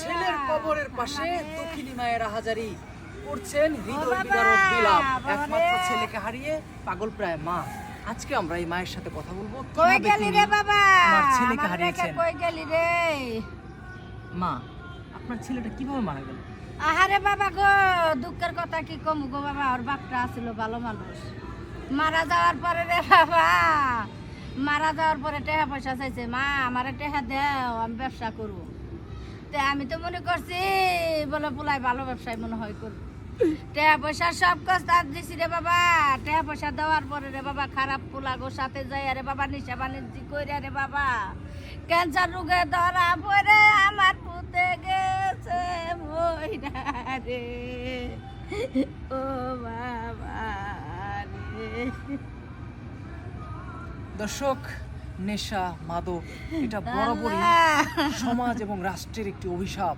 ছেলের কবরের পাশে দক্ষিণী মায়ের হাজারি করছেন হৃদয় বিদারক বিলাপ। একমাত্র ছেলেকে হারিয়ে পাগল প্রায় মা। আজকে আমরা এই মায়ের সাথে কথা বলব। কই গেলি রে বাবা? আমার ছেলেকে হারিয়েছেন? কই গেলি রে? মা আপনার ছেলেটা কীভাবে মারা গেল? আহারে বাবা গো দুঃখের কথা কি কম গো বাবা? ওর বাপটা আছিল ভালো মানুষ। মারা যাওয়ার পরে রে বাবা মারা যাওয়ার পরে টেহা পয়সা চাইছে। মা আমারে টেহা দেও আমি ব্যবসা করব। আমি তো মনে করছি, বলে পোলাই ভালো ব্যবসায় মনে হয় করব। টেহা পয়সা সব তার দিছি রে বাবা। টেহা পয়সা দেওয়ার পরে রে বাবা খারাপ পোলা গো সাথে যাই আরে বাবা নিশা বাণিজ্য কইরা রে বাবা। ক্যান্সার রোগে ধরা পড়ে আমার পুতে গেছে রে। ও বাবা রে। দর্শক নেশা মাদক এটা বরাবরই সমাজ এবং রাষ্ট্রের একটি অভিশাপ।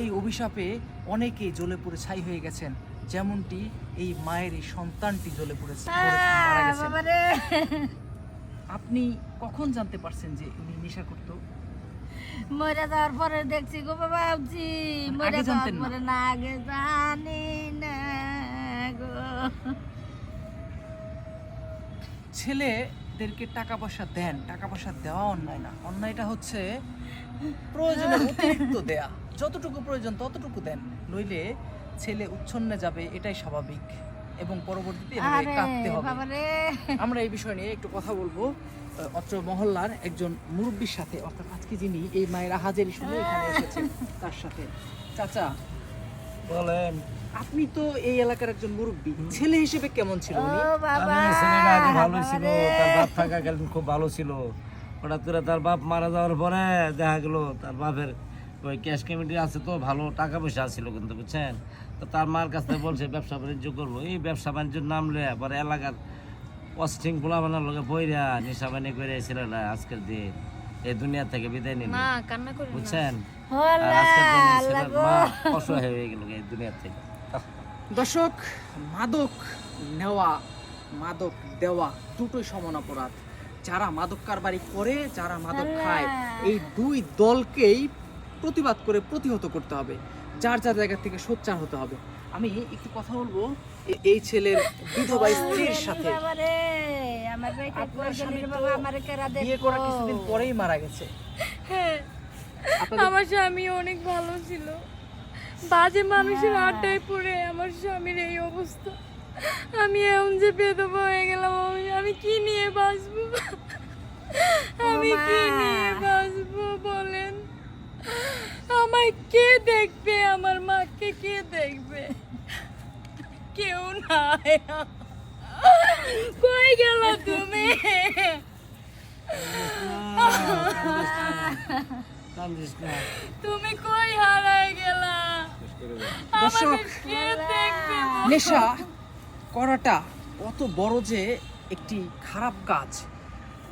এই অভিশাপে অনেকেই জ্বলে পড়ে ছাই হয়ে গেছেন। যেমনটি এই মায়ের এই সন্তানটি জ্বলে পড়ে পড়ে মারা গেছেন। আপনি কখন জানতে পারছেন যে উনি নেশা করতো? মরে যাওয়ার পরে দেখছি গো বাবা ভাবছি মরে আগে যাওয়ার? পরে না আগে জানি না গো। ছেলেদেরকে টাকা পয়সা দেন। টাকা পয়সা দেওয়া অন্যায় না। অন্যায়টা হচ্ছে প্রয়োজনের অতিরিক্ত দেয়া। যতটুকু প্রয়োজন ততটুকু দেন। নইলে ছেলে উচ্ছন্নে যাবে এটাই স্বাভাবিক। এবং পরবর্তীতে কাঁদতে হবে। আমরা এই বিষয় নিয়ে একটু কথা বলব। অত্র মহল্লার একজন মুরব্বীর সাথে। অর্থাৎ আজকে যিনি এই মায়ের হাজারি শুনে এখানে এসেছেন তার সাথে। চাচা বলেন। আপনি তো এই এলাকার একজন মুরব্বী। ছেলে হিসেবে কেমন ছিল ও উনি? বাবা। ছেলেটা আগে ভালো ছিল তার বাপ থাকাকালীন খুব ভালো ছিল। হঠাৎ করে তার বাপ মারা যাওয়ার পরে দেখা গেল তার বাপের ওই ক্যাশ কমিটি আছে তো ভালো টাকা পয়সা ছিল কিন্তু বুঝছেন? তো তার মার কাছ থেকে বলছে ব্যবসা বাণিজ্য করব। এই ব্যবসা বাণিজ্যের নাম লয়ে পরে এলাকার অস্টিং পোলা বানার লোকে বইরা নিশাবানি করে ছেলেটা আজকের দিন এই দুনিয়া থেকে বিদায় নিল। বুঝছেন? আর আজকের মা অসহায় হয়ে গেল এই দুনিয়া থেকে। দর্শক মাদক নেওয়া মাদক দেওয়া দুটোই সমান অপরাধ। যারা মাদক কারবারি করে যারা মাদক খায় এই দুই দলকেই প্রতিবাদ করে প্রতিহত করতে হবে। যার যার জায়গা থেকে সোচ্চার হতে হবে। আমি একটু কথা বলব এই ছেলের বিধবা স্ত্রীর সাথে। বিয়ে করা কিছুদিন পরেই মারা গেছে। আমার স্বামী অনেক ভালো ছিল। বাজে মানুষের আড্ডায় পড়ে আমার স্বামীর এই অবস্থা। আমি এমন যে বেদব হয়ে গেলাম আমি- কি নিয়ে বাঁচবো? আমি কি নিয়ে বাঁচবো বলেন? আমায় কে দেখবে? আমার মাকে কে দেখবে? কেউ নাই। কই গেল তুমি? না তুমি কই হারায় গেলা? দর্শক? নেশা করাটা অত বড় যে একটি খারাপ কাজ।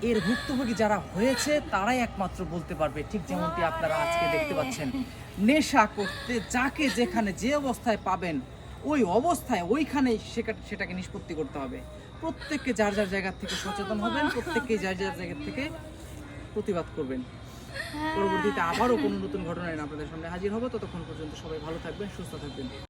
এর ভুক্তভোগী যারা হয়েছে তারাই একমাত্র বলতে পারবে ঠিক যেমনটি আপনারা আজকে দেখতে পাচ্ছেন। নেশা করতে যাকে যেখানে যে অবস্থায় পাবেন ওই অবস্থায় ওইখানেই সেটা- সেটাকে নিষ্পত্তি করতে হবে। প্রত্যেককে যার যার জায়গা থেকে সচেতন হবেন প্রত্যেককে যার যার জায়গা থেকে প্রতিবাদ করবেন। পরবর্তীতে আবারও কোনো নতুন ঘটনায় আপনাদের সামনে হাজির হব। ততক্ষণ পর্যন্ত সবাই ভালো থাকবেন, সুস্থ থাকবেন।